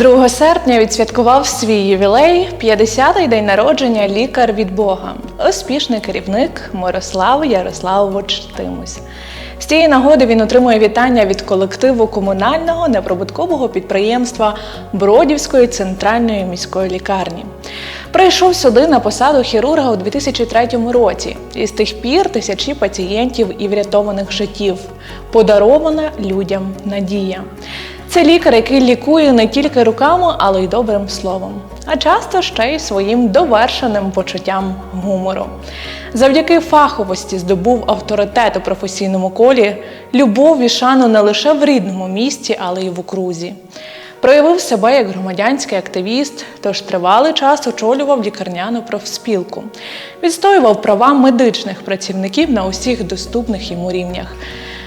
2 серпня відсвяткував свій ювілей, 50-й день народження лікар від Бога, успішний керівник Мирослав Ярославович Тимусь. З цієї нагоди він отримує вітання від колективу комунального неприбуткового підприємства Бродівської центральної міської лікарні. Прийшов сюди на посаду хірурга у 2003 році, і з тих пір тисячі пацієнтів і врятованих життів. Подарована людям надія. Це лікар, який лікує не тільки руками, але й добрим словом, а часто ще й своїм довершеним почуттям гумору. Завдяки фаховості здобув авторитет у професійному колі, любов і шану не лише в рідному місті, але й в окрузі. Проявив себе як громадянський активіст, тож тривалий час очолював лікарняну профспілку, відстоював права медичних працівників на усіх доступних йому рівнях.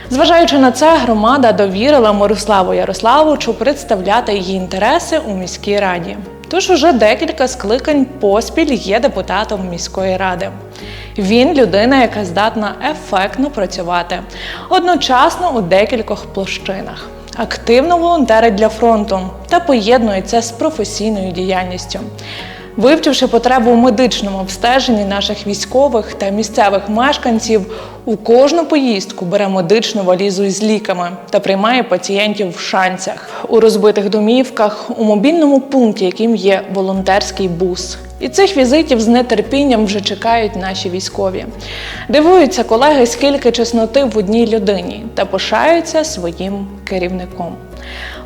Зважаючи на це, громада довірила Мирославу Ярославовичу представляти її інтереси у міській раді. Тож уже декілька скликань поспіль є депутатом міської ради. Він людина, яка здатна ефектно працювати, одночасно у декількох площинах. Активно волонтерить для фронту та поєднує це з професійною діяльністю. Вивчивши потребу у медичному обстеженні наших військових та місцевих мешканців, у кожну поїздку бере медичну валізу із ліками та приймає пацієнтів в шанцях у розбитих домівках, у мобільному пункті, яким є волонтерський бус. І цих візитів з нетерпінням вже чекають наші військові. Дивуються колеги, скільки чесноти в одній людині та пишаються своїм керівником.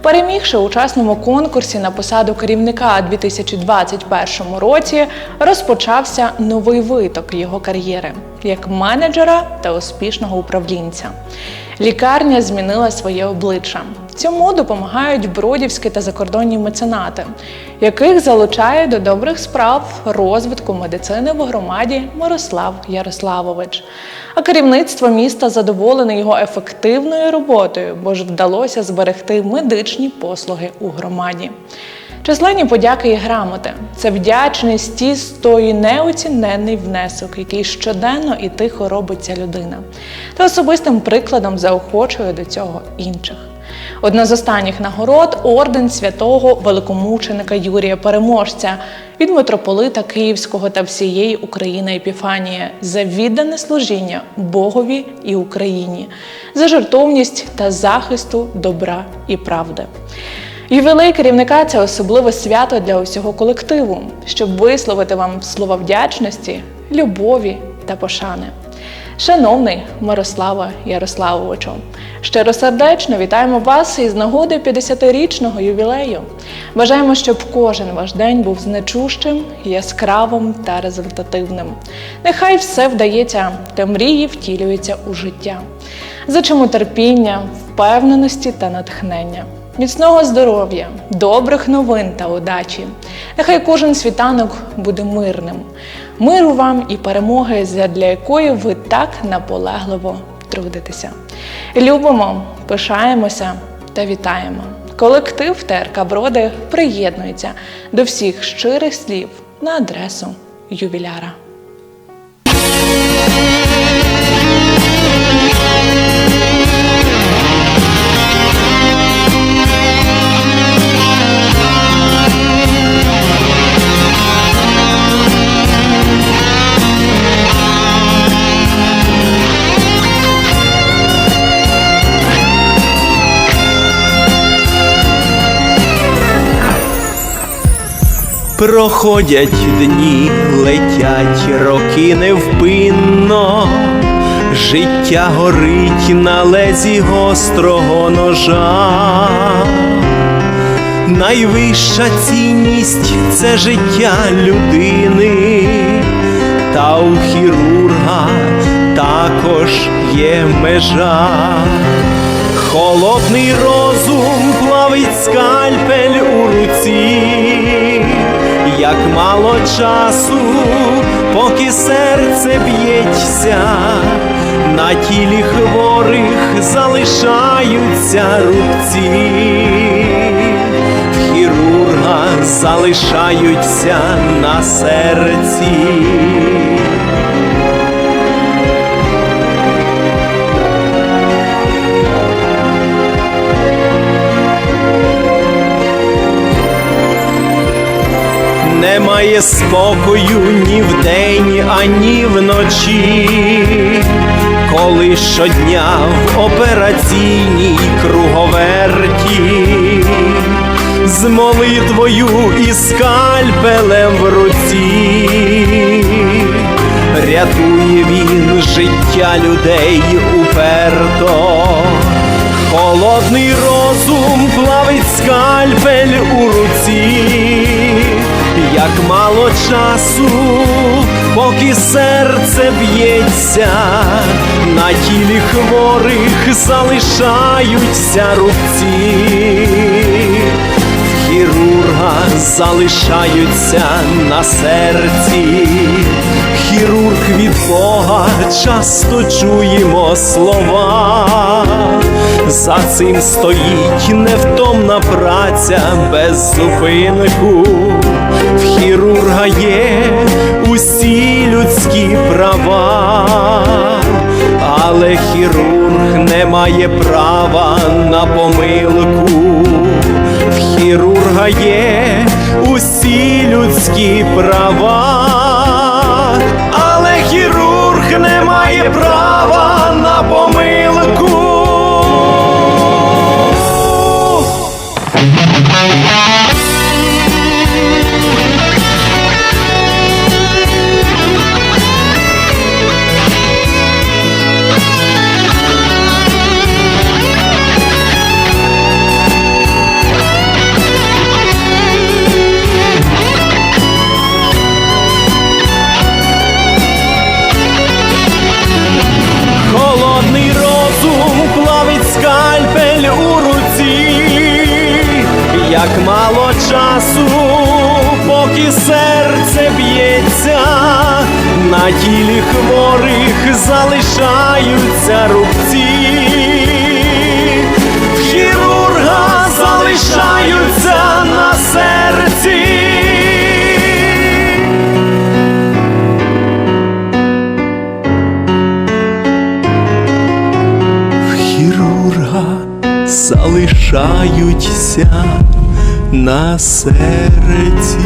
Перемігши у учасному конкурсі на посаду керівника у 2021 році, розпочався новий виток його кар'єри як менеджера та успішного управлінця. Лікарня змінила своє обличчя. Цьому допомагають бродівські та закордонні меценати, яких залучає до добрих справ розвитку медицини в громаді Мирослав Ярославович. А керівництво міста задоволене його ефективною роботою, бо ж вдалося зберегти медичні послуги у громаді. Численні подяки і грамоти це вдячність ті з той неоціненний внесок, який щоденно і тихо робить ця людина, та особистим прикладом заохочує до цього інших. Одна з останніх нагород орден святого великомученика Юрія Переможця від митрополита Київського та всієї України Епіфанія за віддане служіння Богові і Україні, за жертовність та захисту добра і правди. Ювілей керівника це особливе свято для усього колективу, щоб висловити вам слова вдячності, любові та пошани. Шановний Мирослава Ярославовичу, щиросердечно вітаємо вас із нагоди 50-річного ювілею. Бажаємо, щоб кожен ваш день був значущим, яскравим та результативним. Нехай все вдається, та мрії втілюються у життя. Зачимо терпіння, впевненості та натхнення. Міцного здоров'я, добрих новин та удачі. Нехай кожен світанок буде мирним. Миру вам і перемоги, для якої ви так наполегливо трудитеся. Любимо, пишаємося та вітаємо. Колектив ТРК Броди приєднується до всіх щирих слів на адресу ювіляра. Проходять дні, летять роки невпинно, життя горить на лезі гострого ножа, найвища цінність це життя людини, та у хірурга також є межа. Холодний розум плавить скальпель у руці, мало часу, поки серце б'ється, на тілі хворих залишаються рубці, в хірурга залишаються на серці. Немає спокою ні вдень, ані вночі, коли щодня в операційній круговерті, з молитвою і скальпелем в руці, рятує він життя людей уперто. Холодний розум плавить скальпель у руці, як мало часу, поки серце б'ється, на тілі хворих залишаються рубці, хірурга залишаються на серці. Хірург від Бога часто чуємо слова. За цим стоїть невтомна праця без зупинку. В хірурга є усі людські права, але хірург не має права на помилку. В хірурга є усі людські права, на тілі хворих залишаються рубці, в хірурга залишаються на серці. в хірурга залишаються на серці.